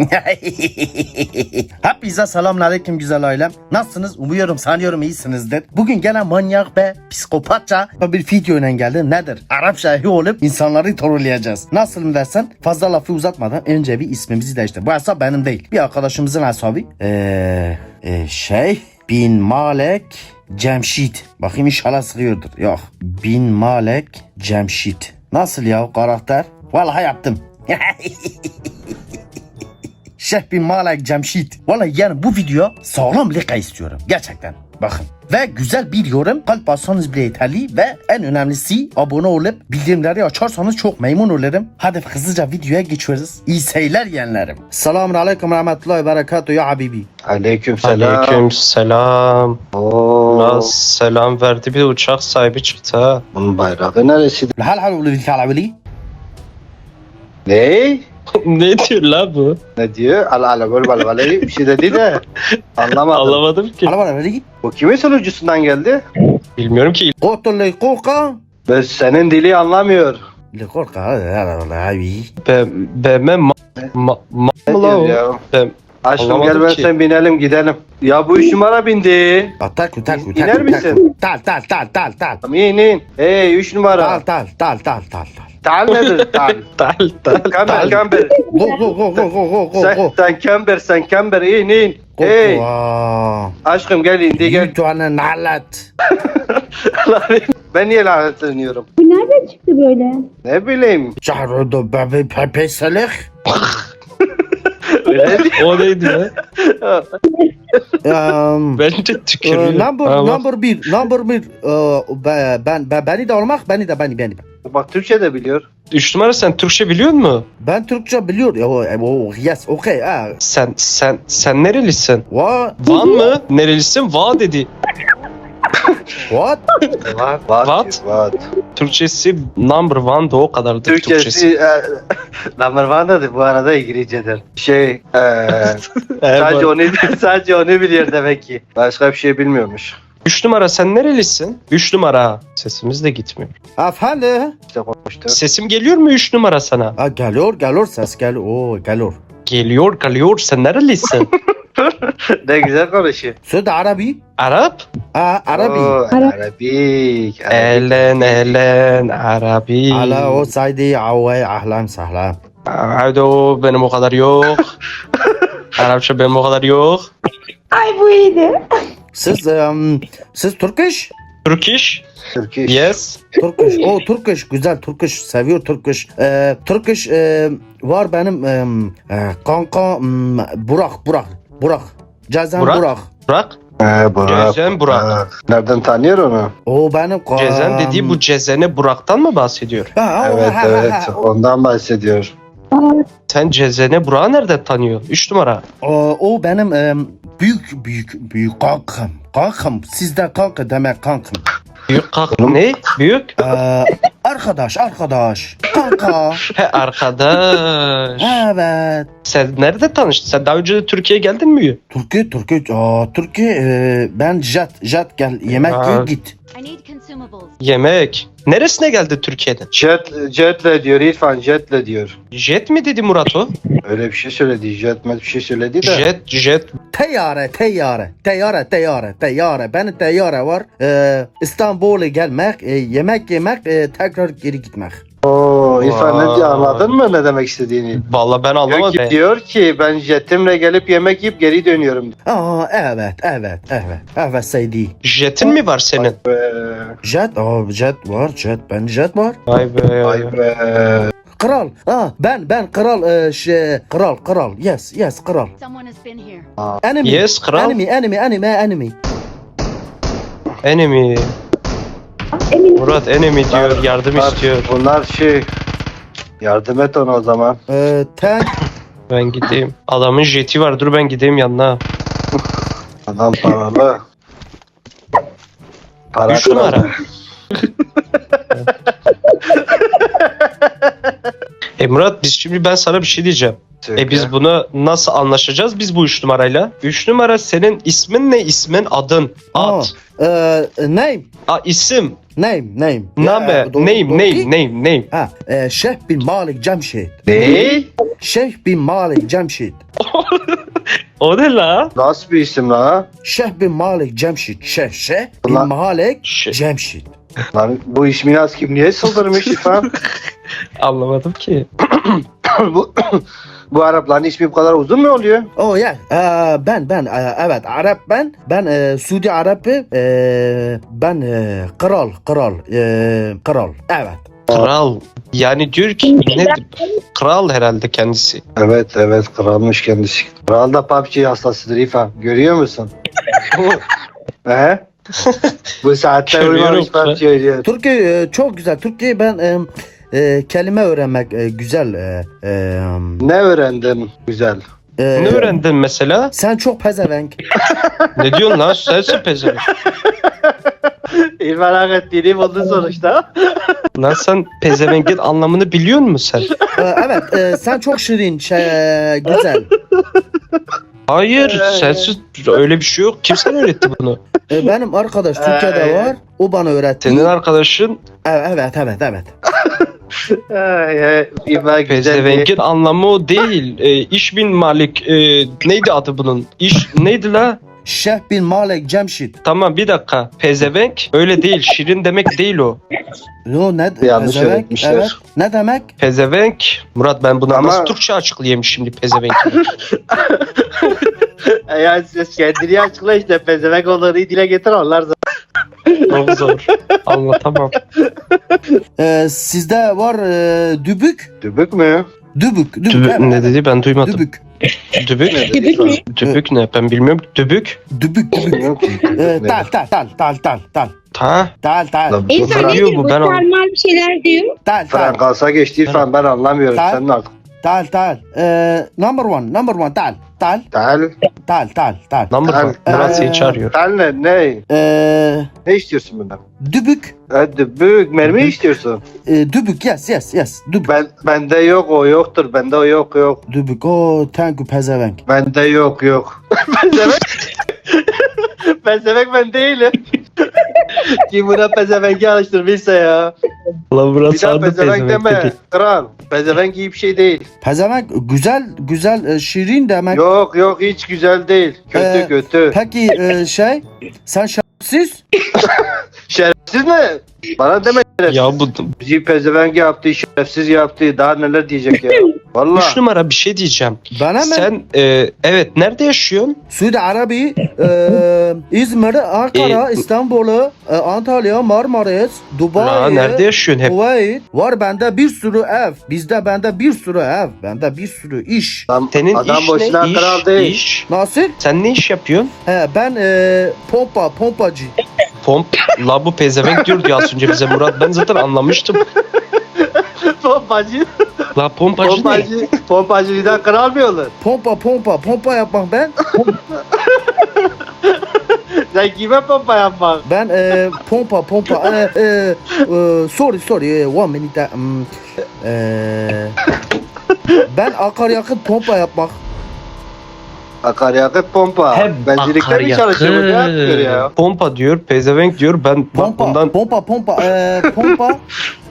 Hepinize selamünaleyküm güzel ailem. Nasılsınız? Umuyorum sanıyorum iyisinizdir. Bugün gene manyak ve psikopatça bir video ile geldi. Nedir? Arap şahi olup insanları trolleyeceğiz. Nasıl dersen fazla lafı uzatmadan önce bir ismimizi değiştir. Bu hesap benim değil. Bir arkadaşımızın hesabı. Eee e, şey Bin Malek Cemşit. Bakayım inşallah sığıyordur. Yok. Bin Malek Cemşit. Nasıl ya karakter? Vallahi yaptım. Şeyh bin Malek Cemşit. Vallahi yani bu video sağlam lika istiyorum. Gerçekten. Bakın. Ve güzel bir yorum kalp bassanız bile yeterli ve en önemlisi abone olup bildirimleri açarsanız çok memnun olurum. Hadi hızlıca videoya geçiyoruz. İyi seyirler yeğenlerim. Selamun aleyküm rahmetullahi ve berekatuhu ya habibi. Aleyküm selam. Aleyküm selam. Oo, selam verdi bir de uçak sahibi çıktı ha. bunun bayrağı neresi? Hal hal ulu avli. Ne? ne diyor la bu? Ne diyor? Al al bol bol bol bir şey dedi de anlamadım. Anlamadım ki. Hala bana veli. Bu kimin sunucusundan geldi? Bilmiyorum ki. Kotullu korka. Ben senin dili anlamıyor. Le korka. Abi. Be, beme ma, ma, ma, mı la o? Aşkım Anlamadım gel ben sen binelim gidelim. Ya bu üç numara bindi. Atak tak tak. İner misin? Tal tal tal tal tal. Tamam in in. Hey üç numara. tal tal tal tal tal. Tal nedir tal? tal tal Kamber tal. kamber. Go go go go go go go Sen, go. sen kamber sen kamber in in. Go Hey go. aşkım gel indi gel. Yutu ana nalat. ben niye lanetleniyorum? Bu nereden çıktı böyle? Ne bileyim. Şahrudu bebi. Öyle değil. o neydi be? Um, Bence e, tükürüyor. number Ha, bak. number bir number bir e, be- ben, ben beni de almak beni de beni beni Bak Türkçe de biliyor. Üç numara sen Türkçe biliyor musun? ben Türkçe biliyor ya o o- yes okay ah Sen sen sen nerelisin? what Van mı? Nerelisin? Va dedi. What What? What? What? Türkçesi number one da o kadardır Türkçesi. Türkçesi e, number one da bu arada İngilizcedir. Şey e, sadece onu sadece onu biliyor demek ki. Başka bir şey bilmiyormuş. Üç numara sen nerelisin? Üç numara. Sesimiz de gitmiyor. efendi İşte konuştu. Sesim geliyor mu üç numara sana? ha, geliyor geliyor ses geliyor o geliyor Geliyor geliyor sen nerelisin? ne güzel konuşuyor. söz Arabi Arap? ha Arabi Oo, Ara- Arabik. Elen elen Arabi. ala o saydi avay ahlan sahlan Ado benim o kadar yok. Arapça benim o kadar yok. Ay bu iyiydi. siz um, siz Turkish Turkish? Türk iş. Yes. Turkish. O Turkish güzel Turkish seviyor Turkish. Ee, Turkish e, var benim e, kanka Burak Burak Burak. Cezen Burak? Burak. Burak. He, Burak. Cezen Burak. Ha, Nereden tanıyor onu? O benim ka- Cezen dediği bu Cezen'e Burak'tan mı bahsediyor? Ha, ha, Evet ha, ha, evet ha. ondan bahsediyor. Sen Cezen'e Burak'ı nereden tanıyor? Üç numara. O, o benim e, büyük büyük büyük kankam. Kankam sizde kanka demek kankam. Büyük kalk ne? Büyük? Ee, arkadaş arkadaş kanka. He arkadaş. evet. Sen nerede tanıştın? Sen daha önce de Türkiye'ye geldin mi? Türkiye Türkiye aa, Türkiye e, ben jet jet gel yemek Ha. ye git. I need consumables. Yemek. Neresine geldi Türkiye'den? Jet, jetle diyor İrfan jetle diyor. Jet mi dedi Murat o? Öyle bir şey söyledi. Jetmet bir şey söyledi de. Jet, jet. Teyyare, teyyare, teyyare, teyyare, teyyare. Benim teyyare var. Ee, İstanbul'a gelmek, e, yemek yemek, e, tekrar geri gitmek. Diyor Vay. anladın mı ne demek istediğini? Vallahi ben Diyor anlamadım. ki, diyor ki ben jetimle gelip yemek yiyip geri dönüyorum. Aa, evet, evet, evet. Evet Seydi. Jetin mi var senin? Be, Jet, aa, jet var, jet. Ben jet var. Vay be. Vay be. Kral. Ha, ben, ben kral, e, şey, kral, kral. Yes, yes, kral. Enemy. Yes kral. Enemy, enemy, enemy, enemy. Enemy. Murat enemy diyor. Yardım Bunlar- istiyor. Bunlar şey yardım et ona o zaman. Ee, tank. Ben gideyim. Adamın jeti var. Dur ben gideyim yanına. Adam paralı. Para Üç numara. e Murat biz şimdi ben sana bir şey diyeceğim. E biz bunu nasıl anlaşacağız biz bu üç numarayla? Üç numara senin ismin ne? İsmin adın. Ad. e, name. A, isim. Name, name. Name. Ya, doğru- Name. doğru Name. ki- Name. Name. Ha, e, Şeyh bin Malik Cemşit. Ne? Şeyh bin Malik Cemşit. O ne la? Nasıl bir isim la? Şeyh bin Malik Cemşit. Şeyh, Şeyh bin Ulan- Malik Şey, Cemşit. Lan bu ismi yaz kimliğe sızdırmış İrfan. anlamadım ki. bu, bu Arapların ismi bu kadar uzun mu oluyor? Oh ya, e, ben ben e, evet Arap ben ben e, Suudi Arap'ı e, ben e, kral kral e, kral evet. Kral. Yani diyor ki ne? Kral herhalde kendisi. Evet evet kralmış kendisi. Kral da PUBG hastasıdır İrfan. Görüyor musun? He? bu saatte uyumamış PUBG oynuyor. Türkiye e, çok güzel. Türkiye ben e, e, kelime öğrenmek e, güzel. E, e, Ne öğrendin güzel? e, Ne öğrendin mesela? Sen çok pezevenk. Ne diyorsun lan? Sensin pezevenk. İrfan hak ettiğini buldu sonuçta. Lan sen pezevenkin anlamını biliyor musun sen? E, evet, e, sen çok şirin, şey, güzel. Hayır, Ee. sensiz öyle bir şey yok. Kim sana öğretti bunu? E, benim arkadaş Türkiye'de Ee. var. O bana öğretti. Senin arkadaşın Evet, evet, evet, evet. Pezevenkin anlamı o değil. E, iş bin Malik. e, neydi adı bunun? İş neydi la? Şeyh bin Malik Cemşit. Tamam bir dakika. Pezevenk öyle değil. Şirin demek değil o. Yo ne? Yanlış pezevenk, öğretmişler. Evet. Ne demek? Pezevenk. Murat ben buna Ama- nasıl Türkçe açıklayayım şimdi pezevenk? Ya siz kendini açıkla işte pezevenk onları dile getir onlar zaten. Çok zor. Anlatamam. E, sizde var e, dübük. Dübük mü? Dübük. Dübük. Dübük evet, ne dedi ben duymadım. Dübük. Dübük. Dübük mü? Dübük ne? Ben bilmiyorum. Dübük. Dübük. Dübük. E, Dübük tal tal tal tal tal tal. Ta. Tal tal. İnsan nedir bu? Ben. Sarmal bir şeyler diyor. Tal tal. Frankas'a geçti İrfan ben anlamıyorum. Tal. Senin aklın. Tal tal. E, number one. Number one. Tal. Tal. Tal. Tal tal tal. Number one. Ee, çağırıyor. Tal ne? Ne? E, Ne istiyorsun bundan? dübük. Ha, dübük. Mermi istiyorsun. E, dübük. Yes yes yes. Dübük. Ben bende yok o yoktur. Bende o yok yok. Dübük. O thank you pezevenk. Bende yok yok. pezevenk. pezevenk ben değilim. Kim buna pezevenki alıştırmışsa ya. Lan Murat Bir daha pezevenk pezevenk deme. dedi. Kral. Pezevenk iyi bir şey değil. Pezevenk güzel güzel e, şirin demek. Yok yok hiç güzel değil. Kötü Ee, kötü. Peki e, şey sen şerefsiz? Şerefsiz ne? Bana deme şerefsiz. Ya bu Bizi pezevenk yaptı, şerefsiz yaptı. Daha neler diyecek ya. Valla. üç numara bir şey diyeceğim. Bana mı? Sen e, evet nerede yaşıyorsun? Suudi Arabi, e, İzmir, Ankara, E, İstanbul, e, Antalya, Marmaris, Dubai, La, nerede yaşıyorsun hep? Kuveyt. Var bende bir sürü ev. Bizde bende bir sürü ev. Bende bir sürü iş. Adam, Senin adam iş boşuna ne? kral İş, değil. iş. Nasıl? Sen ne iş yapıyorsun? He, ben e, pompa, pompacı. Pomp. La bu pezevenk diyordu ya az önce bize Murat. Ben zaten anlamıştım. Pompacı. La pompacı ne? Pompacı. Pompacıdan kral mı olur? Pompa, pompa, pompa yapmak ben. Sen kime pompa yapmak? Ben e, pompa, pompa. E, e, e, sorry, sorry. e, One minute. um, e, ben akaryakıt pompa yapmak. Akaryakıt pompa. Hep Benzinlikte mi çalışıyor bu? Ne yapıyor ya? Pompa diyor, pezevenk diyor. Ben Pompa, bundan pompa, pompa, e, pompa.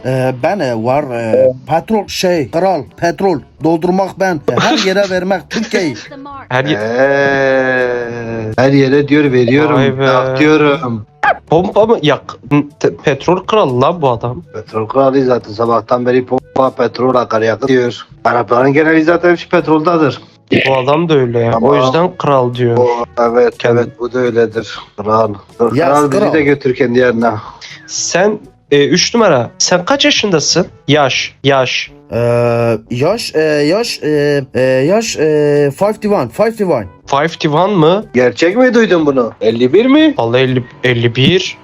E, ben e, var e, petrol şey, kral, petrol doldurmak ben. E, her yere vermek Türkiye'yi. Her yer... Eee, her yere diyor veriyorum. Dağıtıyorum. Pompa mı? Ya petrol kralı lan bu adam. Petrol kralı zaten sabahtan beri pompa, petrol, akaryakıt diyor. Arapların geneli zaten hepsi petroldadır. Bu adam da öyle ya. Ama- O yüzden kral diyor. O, evet Kendi- evet bu da öyledir. Kral. Kral Yes, bizi kral. de götür kendi yerine. Sen 3 numara. Sen kaç yaşındasın? Yaş. Yaş. E, yaş, e, yaş, e, e, yaş e, 51, 51. 51 mı? Gerçek mi duydun bunu? 51 mi? Vallahi 50, 51.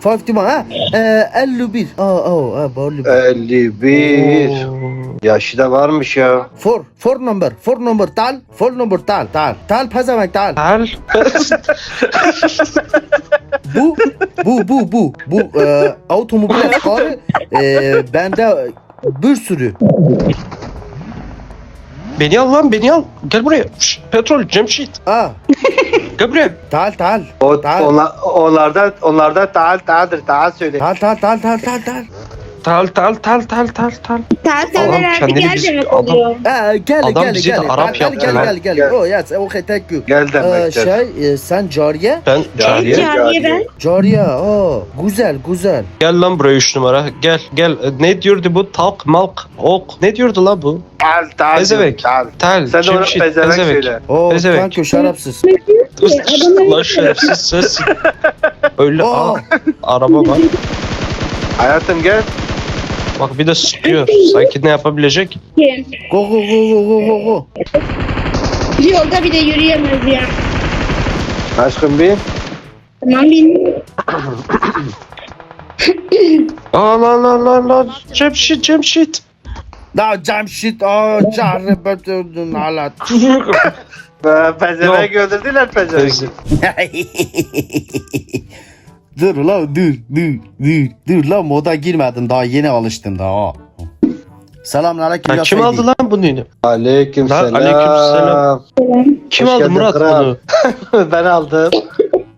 51 ha? E, 51. Aa, aa, aa, Ee, 51. 51. Oo. Yaşı da varmış ya. Four, four number, four number tal, four number tal, tal, tal pezevenk tal. Hal. Bu, bu, bu, bu, bu e, otomobil efkarı e, bende bir sürü. Beni al lan beni al. Gel buraya. Şşt, petrol Cemşit. اه Gabriel. Taal taal. O, taal. Onlar, onlardan onlardan taal taaldır. Taal söyle. Taal taal taal taal taal. Tal tal tal tal tal tal. Tal Adam tal kendini kendini biz- demek adam- oluyor. Ha, gel Adam gel bizi de gel. Arap gel, yaptı gel lan. gel gel. Gel. Oh yes. Okay thank you. Gel Ee, demek. gel. şey e, sen cariye? Ben cariye. Cariye. ben. Cariye. Oo oh, güzel güzel. Gel lan buraya 3 numara. Gel gel. E, Ne diyordu bu? Talk, malk, ok. Ne diyordu la bu? Tal tal. Pezevenk. Tal. Tel, Sen de ona çimşit, pezevenk pezevek. söyle. Oo Pezevenk. kanka şarapsız. Adam Lan öyle- şerefsiz ses. Öyle Aa, Aa. araba var. Hayatım gel. Bak bir de sıkıyor. Sanki ne yapabilecek? Go go go go go go go Yolda bir de yürüyemez ya. Aşkım bin. Tamam bilmiyorum. Aa lan lan lan lan. Cemşit Cemşit. da Cemşit aa caribet öldün halat Ee, Pezevenk öldürdüler pezevenk. dur la dur dur dur dur la moda girmedim daha yeni alıştım daha ha. Selamünaleyküm Ha, ya kim aldı lan bunu yine? Aleyküm selam. aleykümselam. Kim Hoş aldı geldin Murat kral. bunu? ben aldım.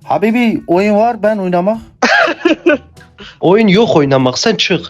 Habibi oyun var ben oynamak. Oyun yok oynamak sen çık.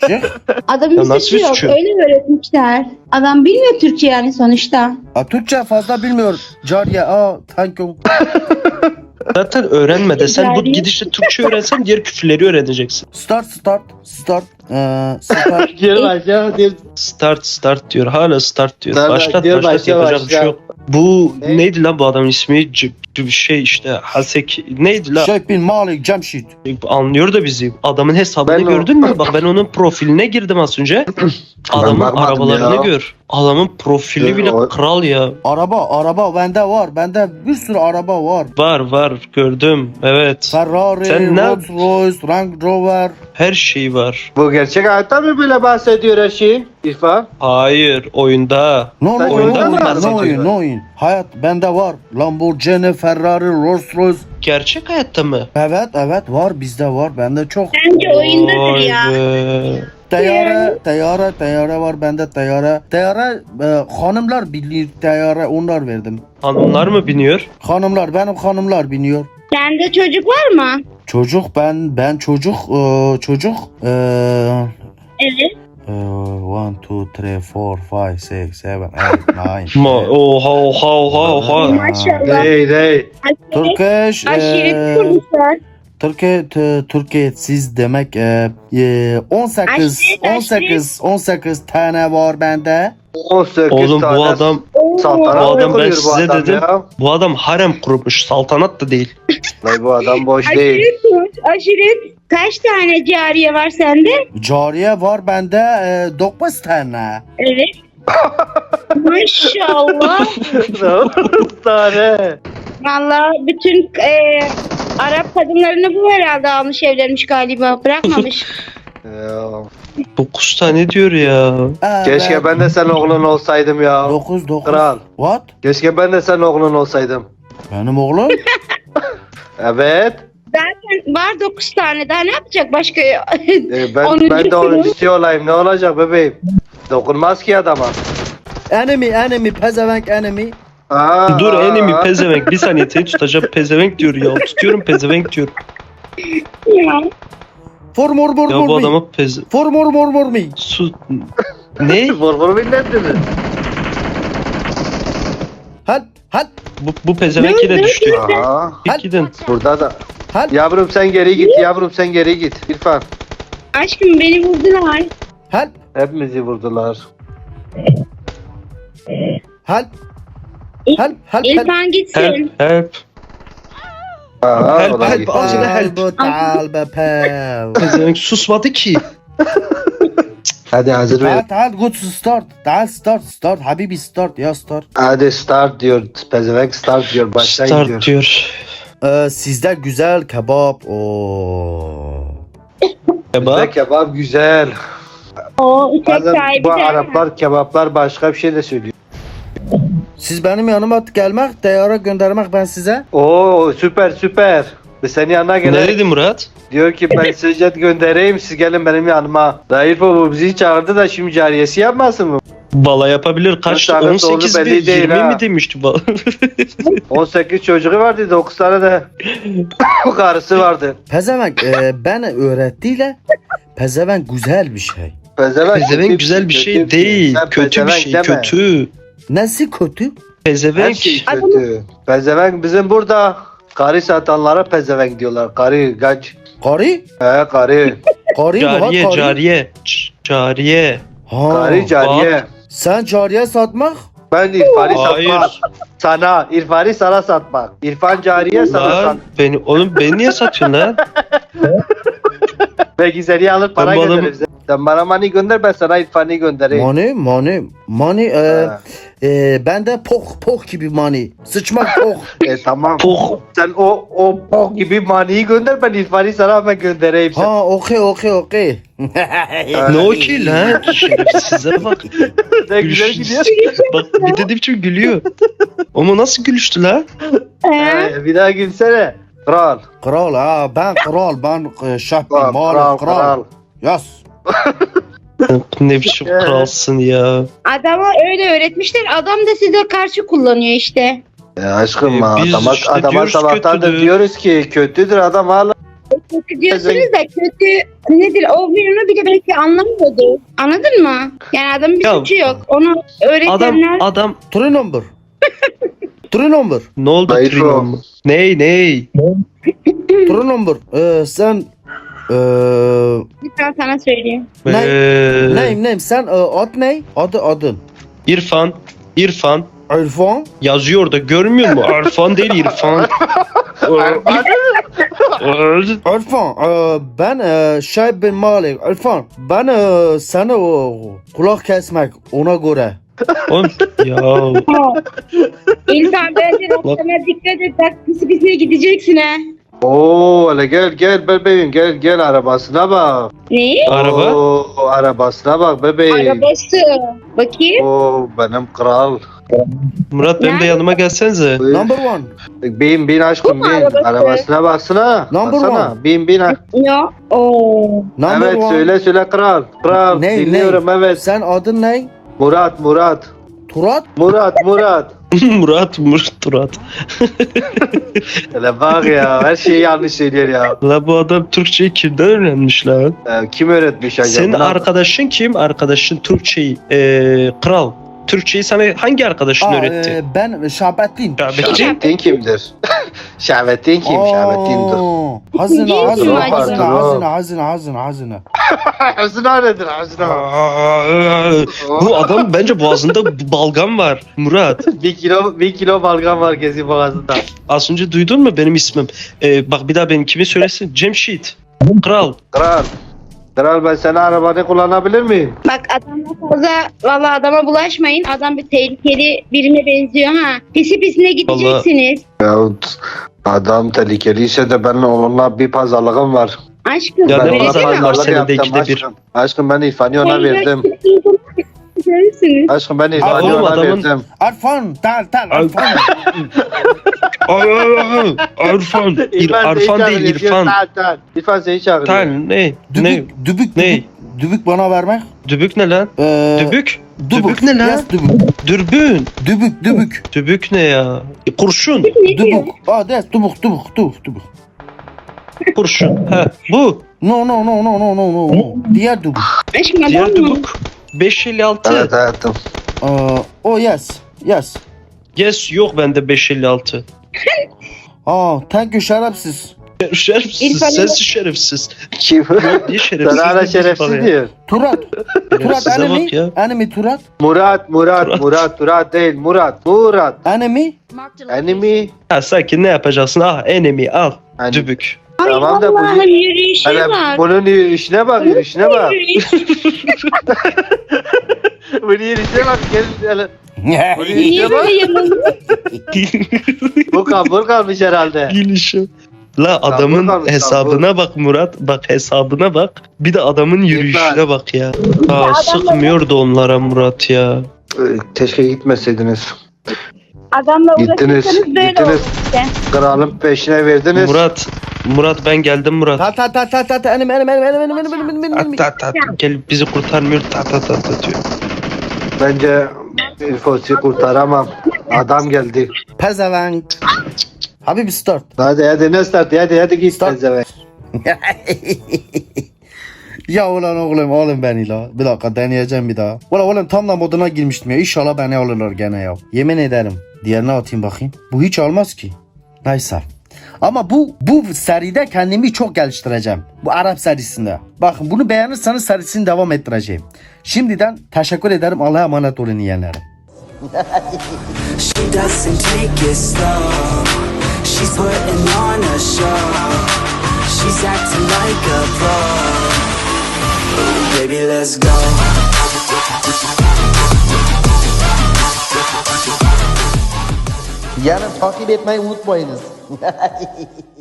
Çık. Adamın Ya bir nasıl yok. suçu? Öyle öğretmişler. Adam bilmiyor Türkçe yani sonuçta. Ha, Türkçe fazla bilmiyor. Cariye aa thank you. Zaten öğrenme desen bu gidişle Türkçe öğrensen diğer küfürleri öğreneceksin. Start start start. Ee, start. Başla. Gel. Start start diyor. Hala start diyor. Başlat diyor, başlat başla, yapacak bir başla. şey yok. Bu Ne? neydi lan bu adamın ismi? C- bir şey işte Hasek neydi lan? Şeyh bin Malik Cemşit. Anlıyor da bizi. Adamın hesabını Ben o- gördün mü? Bak ben onun profiline girdim az önce. Adamın bakmadım arabalarını ya. gör. Adamın profili Dur, bile o- kral ya. Araba araba bende var. Bende bir sürü araba var. Var var gördüm. Evet. Ferrari, Sen ne- Rolls Royce, Range Rover. Her şey var. Bu gerçek hayatta mı böyle bahsediyor her şeyin? İrfan. Hayır oyunda. No Sen no oyunda no mı no bahsediyorsun? oyun, no oyun. Hayat bende var. Lamborghini, Ferrari, Rolls Royce. Gerçek hayatta mı? Evet evet var bizde var. Bende çok. Bence oyundadır Vay ya. be. Teyyare, teyyare, teyyare var bende teyyare. Teyyare e, hanımlar bilir teyyare onlar verdim. Hanımlar mı biniyor? Hanımlar benim hanımlar biniyor. Sende çocuk var mı? Çocuk ben ben çocuk e, çocuk e, Evet. e, one two three four five six seven eight nine. Ma oha oha oha oha. Maşallah. Değil. Turkish Aşiret e, kurmuşlar. Türkiye t- Türkiye siz demek e, e, 18 Aşiret, 18 18 tane var bende. 18 Oğlum tane bu adam saltanat bu adam ben yapılıyor bu size adam dedim. ya. bu adam harem kurmuş. Saltanat da değil. Lan bu adam boş değil. Aşiret. Kaç tane cariye var sende? Cariye var bende e, 9 tane. Evet. Maşallah. 9 tane. Valla bütün e, Arap kadınlarını bu herhalde almış evlenmiş galiba. Bırakmamış. Ya. 9 tane diyor ya. Keşke ben de sen oğlun olsaydım ya. 9 9. Kral. What? Keşke ben de sen oğlun olsaydım. Benim oğlum? Evet. Zaten var 9 tane. Daha ne yapacak başka? Ee, ben Onuncu ben de sınıf. oyuncusu olayım. Ne olacak bebeğim? Dokunmaz ki adama. enemy enemy pezevenk enemy. Aa, Dur aa, enemy aa. pezevenk. Bir saniye seni tutacağım. Pezevenk diyor ya. Tutuyorum pezevenk diyor. ya. For more more Ya bu more me. adama peze... For more more more me. Su... Ne? Vurgur millet mi? Help help Bu, bu pezevenk yine düştü. Aha. Git gidin. Burada da. help Yavrum sen geri git. Yavrum sen geri git. İrfan. Aşkım beni vurdular. help Hepimizi vurdular. help. Help, help, help. İrfan gitsin. Help, help. Aa, help, help. Ağzına help. Help, help, help. Susmadı ki. Hadi hazır ver. Hadi good start. Daha start start. Habibi start ya start. Hadi start diyor. Pezevenk start diyor. Başlayın start diyor. diyor. Ee, sizde güzel kebap. Oo. kebap. Bizde kebap güzel. O, Bazen bu Araplar kebaplar başka bir şey de söylüyor. Siz benim yanıma gelmek, teyara göndermek ben size. Oo süper süper. Biz senin yanına gelelim. dedi Murat? Diyor ki ben size göndereyim siz gelin benim yanıma. Raif bu bizi çağırdı da şimdi cariyesi yapmasın mı? Bala yapabilir. Kaç? Tane 18 doğru mi? belli değil 20 ha. mi demişti bala? 18 çocuğu vardı 9 tane de karısı vardı. Pezevenk e, ben öğrettiyle pezevenk güzel bir şey. Pezevenk, kötü Pezevenk güzel bir kötü şey değil. Sen Kötü bir pezevenk şey. deme. Kötü. Nesi kötü? Her Pezevenk. şey kötü. Pezevenk bizim burada karı satanlara pezevenk diyorlar. Karı gaç. Karı? He karı. Karı mı? ha, Cariye, karı? cariye. Ç- Cariye. Ha. Karı cariye. Sen cariye satmak? Ben irfani Hayır. satmak. Sana. irfani sana satmak. İrfan cariye sana sat. Lan beni, oğlum beni niye satıyorsun lan? Belki seni alır para Ben adamı- gönderir. Sen bana money gönder ben sana irfani göndereyim. Money, money, money. E, e, ben de poh poh gibi money. Sıçmak poh. E tamam. Poh. Sen o o o gibi maniyi gönder ben irfani sana hemen göndereyim. Sen. ha okey okey okey. Ne o ki lan? Şerefsize bak. ne güzel gidiyor. Bak bir dediğim için gülüyor. Ama nasıl gülüştü lan? He? Ee, bir daha gülsene. Kral. kral ha ben kral ben e, şahbim Kral, kral, kral. kral. Yas. Ne biçim kralsın ya. Adama öyle öğretmişler. Adam da size karşı kullanıyor işte. Ya aşkım Ee, ha, biz adama, işte adama diyoruz sabahtandır kötüdür. diyoruz ki kötüdür adam hala. Kötü diyorsunuz da kötü nedir? O bir onu bile belki anlamıyordu. Anladın mı? Yani adamın bir Ya, suçu yok. Onu Adam öğretenler adam Three number. Three number. ne oldu Trinon? o. Ney ney? Three number. E, sen e, lütfen sana söyleyeyim. Ne? Ee, neyim neyim sen e, ad ne? Adı adın. İrfan. İrfan. İrfan. Yazıyor da görmüyor musun? İrfan değil İrfan. İrfan e, ben e, Şahip bin Malik. İrfan ben e, sana o kulak kesmek ona göre. Oğlum ya. İnsan bence sana dikkat et. Bak pisi pisine gideceksin ha. Oo hele gel gel bebeğim gel gel arabasına bak. Neyi? Araba. Oo arabasına bak bebeğim. Arabası. Bakayım. Oo benim kral. Murat benim de yanıma gelsenize. Number one. Bin bin aşkım Bu mu bin. arabası? Arabasına baksana. Number baksana. Bin bin. ha. Yo. Oo. Number evet one. söyle söyle kral. Kral Ne, dinliyorum evet. Sen adın ne? Murat Murat. Turat. Murat Murat. Murat Murat Murat. Hele bak ya her şeyi yanlış söylüyor ya. La bu adam Türkçeyi kimden öğrenmiş lan? Ee, kim öğretmiş acaba? Senin arkadaşın kim? Arkadaşın Türkçeyi. Ee, kral. Türkçeyi sana hangi arkadaşın Aa, öğretti? e, ben Şahbettin. Şahbettin. Şahbettin kimdir? Şahbettin kim? Şahbettin dur. Aa, Hazine hazine hazine hazine hazine hazine hazine. Hazına nedir hazına? Aa, bu adam bence boğazında balgam var. Murat. bir kilo bir kilo balgam var gezi boğazında. Az önce duydun mu benim ismim? Ee, bak bir daha benim kimi söylesin? Cemşit. Kral. Kral. Kral ben senin arabanı kullanabilir miyim? Bak adamla fazla valla adama bulaşmayın. Adam bir tehlikeli birine benziyor ha. Pisi pisine gideceksiniz. Ya adam tehlikeliyse de ben onunla bir pazarlığım var. Aşkım Ya ben ne öyle ona pazarlık yaptım ikide bir. aşkım. Aşkım ben İrfan'ı ona verdim. Görürsünüz. Aşkım ben İrfan'ı oğlum adamın- verdim. Arfan tal tal Arfan. Arfan. İr, Arfan değil İrfan. İrfan. Seni çağırıyor. Tal ne? Ne? Dübük dübük Ne? dübük. Dübük bana vermek. Dübük ne lan? Ee, Dübük? Dübük. Ne lan? Yes, dübük. Dürbün. Dübük dübük. Dübük ne ya? E, Kurşun. Dübük. Aa des dübük dübük dübük dübük. Kurşun. Ha, bu. No no no no no no no. no. Diğer dübük. Aşkım Diğer adam mı? dübük. 556. Evet hayatım. Ee, oh yes. Yes. Yes yok bende 556. Aa thank you şerefsiz. Şerefsiz. Sensin şerefsiz. Kim? Niye şerefsiz? Sen hala şerefsiz diyor. Turat. Turat enemy. ya. Enemy Turat. Murat, Murat, Murat. Murat, Murat değil, Murat, Murat. Enemy. Enemy. Ha sakin ne yapacaksın? Ah enemy al. Hani, Dübük. Ay Tamam da bu- Allah'ım yürüyüşe Hele bak. bunun yürüyüşüne bak, yürüyüşüne bak. bunun yürüyüşüne bak. Gel. Bunun Niye yürüyüşüne bak. böyle yanıldı? Bu kalmış herhalde. Gelişim. La adamın kalmış, hesabına bak Murat. Bak hesabına bak. Bir de adamın yürüyüşüne bak ya. Aa, sıkmıyordu onlara Murat ya. Ee, Keşke gitmeseydiniz. Adamla Gittiniz, uğraşırsanız böyle gittiniz. işte. Kralın peşine verdiniz. Murat. Murat ben geldim Murat. Ta ta ta ta ta ta enemy enemy enemy enemy enemy enemy enemy enemy. At, at, at. Gel bizi kurtarmıyor. Ta ta ta ta diyor. Bence infosu kurtaramam. Adam geldi. Pezevenk. Abi bir start. Hadi hadi ne start hadi hadi git Start. pezevenk. ya ulan oğlum alın beni la. Bir dakika deneyeceğim bir daha. Ulan oğlum tam da moduna girmiştim ya. İnşallah beni alırlar gene ya. Yemin ederim. Diğerine atayım bakayım. Bu hiç almaz ki. Neyse. Ama bu bu seride kendimi çok geliştireceğim. Bu Arap serisinde. Bakın bunu beğenirseniz serisini devam ettireceğim. Şimdiden teşekkür ederim. Allah'a emanet olun yeğenlerim. She. She's putting on a show. She's acting like a pro. Baby, let's go. Yarın takip etmeyi unutmayınız.